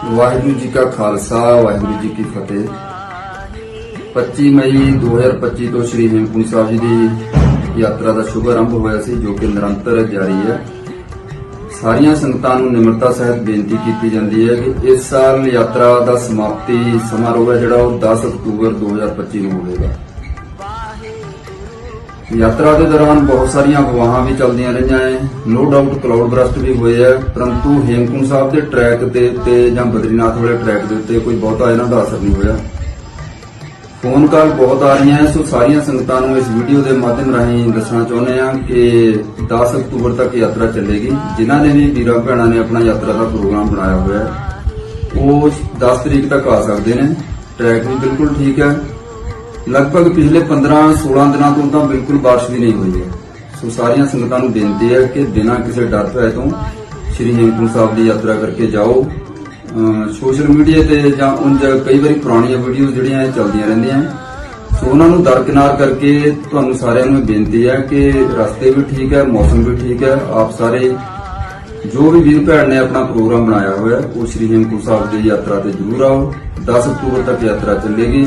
ਵਾਹਿਗੁਰੂ ਜੀ ਕਾ ਖਾਲਸਾ, ਵਾਹਿਗੁਰੂ ਜੀ ਕੀ ਫਤਿਹ। 25 ਮਈ 2025 ਤੋਂ ਸ੍ਰੀ ਹੇਮਕੁੰਟ ਸਾਹਿਬ ਜੀ ਦੀ ਯਾਤਰਾ ਦਾ ਸ਼ੁਭ ਆਰੰਭ ਹੋਇਆ ਸੀ, ਜੋ ਕਿ ਨਿਰੰਤਰ ਜਾਰੀ ਹੈ। ਸਾਰੀਆਂ ਸੰਗਤਾਂ ਨੂੰ ਨਿਮਰਤਾ ਸਹਿਤ ਬੇਨਤੀ ਕੀਤੀ ਜਾਂਦੀ ਹੈ ਕਿ ਇਸ ਸਾਲ ਯਾਤਰਾ ਦਾ ਸਮਾਪਤੀ ਸਮਾਰੋਹ ਹੈ, ਜਿਹੜਾ ਉਹ 10 ਅਕਤੂਬਰ 2025 ਨੂੰ ਹੋਵੇਗਾ। ਯਾਤਰਾ ਦੇ ਦੌਰਾਨ ਬਹੁਤ ਸਾਰੀਆਂ ਅਫਵਾਹਾਂ ਵੀ ਚੱਲਦੀਆਂ ਰਹੀਆਂ ਹੈ ਨੋ ਡਾਊਟ ਕਲਾਉਡ ਬਰਸਟ ਵੀ ਹੋਏ ਹੈ ਪਰੰਤੂ ਹੇਮਕੁੰਟ ਸਾਹਿਬ ਦੇ ਟਰੈਕ ਦੇ ਉੱਤੇ ਜਾਂ ਬਦਰੀਨਾਥ ਵਾਲੇ ਟਰੈਕ ਦੇ ਉੱਤੇ ਕੋਈ ਬਹੁਤਾ ਇਹਨਾਂ ਦਾ ਅਸਰ ਨਹੀਂ ਹੋਇਆ। ਫੋਨ ਕਾਲ ਬਹੁਤ ਆ ਰਹੀਆਂ ਹੈ ਸੋ ਸਾਰੀਆਂ ਸੰਗਤਾਂ ਨੂੰ ਇਸ ਵੀਡੀਓ ਦੇ ਮਾਧਿਅਮ ਰਾਹੀਂ ਦੱਸਣਾ ਚਾਹੁੰਦੇ ਹਾਂ ਕਿ 10 ਅਕਤੂਬਰ ਤੱਕ ਯਾਤਰਾ ਚੱਲੇਗੀ। ਜਿਨ੍ਹਾਂ ਨੇ ਵੀ ਵੀਰਾਂ ਭੈਣਾਂ ਨੇ ਆਪਣਾ ਯਾਤਰਾ ਦਾ ਪ੍ਰੋਗਰਾਮ ਬਣਾਇਆ ਹੋਇਆ ਉਹ 10 ਤਰੀਕ ਤੱਕ ਆ ਸਕਦੇ ਨੇ। ਟਰੈਕ ਵੀ ਬਿਲਕੁਲ ਠੀਕ ਹੈ ਲਗਭਗ ਪਿਛਲੇ 15-16 ਦਿਨਾਂ ਤੋਂ ਤਾਂ ਬਿਲਕੁਲ ਬਾਰਿਸ਼ ਵੀ ਨਹੀਂ ਹੋਈ ਹੈ। ਸੋ ਸਾਰੀਆਂ ਸੰਗਤਾਂ ਨੂੰ ਬੇਨਤੀ ਹੈ ਕਿ ਬਿਨਾਂ ਕਿਸੇ ਡਰ ਭੈ ਤੋਂ ਸ੍ਰੀ ਹੇਮਕੁੰਟ ਸਾਹਿਬ ਦੀ ਯਾਤਰਾ ਕਰਕੇ ਜਾਓ। ਸੋਸ਼ਲ ਮੀਡੀਆ ਤੇ ਜਾਂ ਉਂਝ ਕਈ ਵਾਰੀ ਪੁਰਾਣੀਆਂ ਵੀਡੀਓਜ਼ ਜਿਹੜੀਆਂ ਇਹ ਚੱਲਦੀਆਂ ਰਹਿੰਦੀਆਂ ਸੋ ਉਹਨਾਂ ਨੂੰ ਦਰਕਿਨਾਰ ਕਰਕੇ ਤੁਹਾਨੂੰ ਸਾਰਿਆਂ ਨੂੰ ਇਹ ਬੇਨਤੀ ਹੈ ਕਿ ਰਸਤੇ ਵੀ ਠੀਕ ਹੈ, ਮੌਸਮ ਵੀ ਠੀਕ ਹੈ। ਆਪ ਸਾਰੇ ਜੋ ਵੀ ਵੀਰ ਭੈਣ ਨੇ ਆਪਣਾ ਪ੍ਰੋਗਰਾਮ ਬਣਾਇਆ ਹੋਇਆ, ਉਹ ਸ੍ਰੀ ਹੇਮਕੁੰਟ ਸਾਹਿਬ ਦੀ ਯਾਤਰਾ ਤੇ ਜ਼ਰੂਰ ਆਓ। 10 ਅਕਤੂਬਰ ਤੱਕ ਯਾਤਰਾ ਚੱਲੇਗੀ।